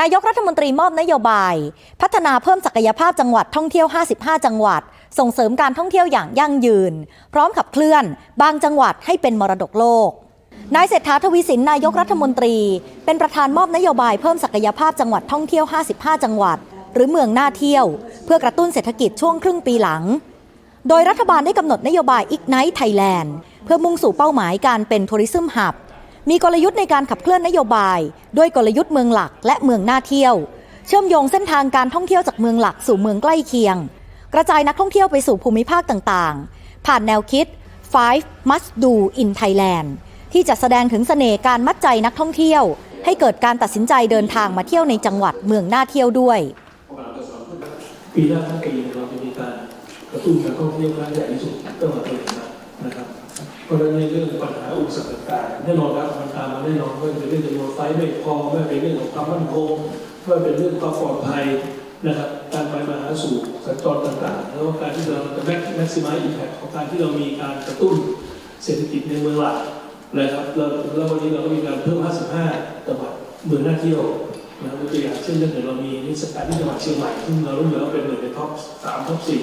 นายกรัฐมนตรีมอบนโยบาย พัฒนาเพิ่มศักยภาพจังหวัดท่องเที่ยว 55 จังหวัด ส่งเสริมการท่องเที่ยวอย่างยั่งยืน พร้อมขับเคลื่อน บางจังหวัดให้เป็นมรดกโลกนายเศรษฐาทวีสินนายกรัฐมนตรี เป็นประธานมอบนโยบายเพิ่มศักยภาพจังหวัดท่องเที่ยว 55 จังหวัด หรือเมืองน่าเที่ยว เพื่อกระตุ้นเศรษฐกิจช่วงครึ่งปีหลัง โดยรัฐบาลได้กำหนดนโยบาย Ignite Thailand เพื่อมุ่งสู่เป้าหมายการเป็นทัวริซึมหับ มีกลยุทธ์ในการขับเคลื่อนนโยบาย ด้วยกลยุทธ์เมืองหลักและเมืองน่าเที่ยว เชื่อมโยงเส้นทางการท่องเที่ยวจากเมืองหลักสู่เมืองใกล้เคียง กระจายนักท่องเที่ยวไปสู่ภูมิภาคต่างๆ ผ่านแนวคิด five must do in Thailand ที่จะแสดงถึงเสน่ห์การมัดใจนักท่องเที่ยว ให้เกิดการตัดสินใจเดินทางมาเที่ยวในจังหวัดเมืองน่าเที่ยวด้วย ปีหน้าทั้งปีเราจะมีการกระตุ้นการท่องเที่ยวครั้งใหญ่ที่สุดตั้งแต่ปีมานะครับ ราะฉะนั้นในเรื่องปัญหาอุปสรรคต่างๆแน่นอนครับมันตามมาแน่นอนไม่ว่าจะเป็นเรื่องจำนวนไฟไม่พอไม่เป็นเรื่องของความมั่นคงไม่ว่าเป็นเรื่องความปลอดภัยนะครับการไปมาหาสู่สัญจรต่างๆ แล้วก็การที่เราจะแม็กแม็กซิมัยอิมแพคของการที่เรามีการกระตุ้นเศรษฐกิจในเมืองหลักนะครับแล้วแล้ววันนี้เราก็มีการเพิ่ม 55จังหวัดเมืองน่าเที่ยวนะครับตัวอย่างเช่นถ้าเกิดเรามีนิสการที่จังหวัดเชียงใหม่ซึ่งเรารู้อยู่แล้วเป็นหนึ่งในท็อปสามท็อปสี่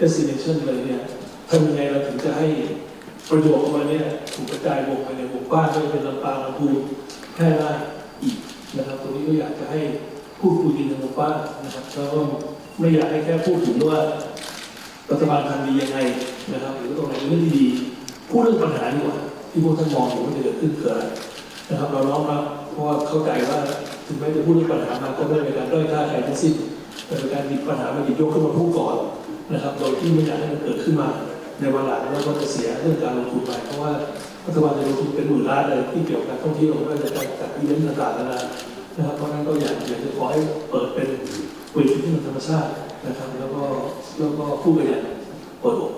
destination เลยเนี่ยทำยังไงเราถึงจะให้ ประโยชน์ของมันเนี่ยถูกกระจายวงไปในวงกว้างไม่ว่เป็นลำปางลำพูนแพร่ได้อีกนะครับ ตรงนี้ก็อยากจะให้พูดคุยกันในวงกว้างนะครับแล้วก็ไม่อยากให้แค่พูดถึงว่ารัฐบาลทำดียังไงนะครับหรือตรงไหนเรื่องดีพูดเรื่องปัญหาดีกว่าที่พวกท่านมองอยู่ว่าจะเกิดขึ้นคืออะไรนะครับ เราน้อมรับเพราะว่าเข้าใจว่าถึงแม้จะพูดเรื่องปัญหามาก็ไม่ได้เป็นการด้อยค่าใครทั้งสิ้นแต่เป็นการหยิบปัญหามาหยิบยกขึ้นมาพูดก่อนนะครับ โดยที่ไม่อยากให้มันเกิดขึ้นมา ในวันหลังแล้วก็จะเสียเรื่องการลงทุนไปเพราะว่ารัฐบาลจะลงทุนเป็นหมื่นล้านเลยที่เกี่ยวกับการท่องเที่ยวไม่ว่าจะการจัดอีเวนต์ต่างๆนานะครับเพราะนั้นก็อยากอยากจะขอให้เปิดเป็นเวทีที่มันธรรมชาตินะครับ แล้วก็แล้วก็พูดกันอย่างเปิดอก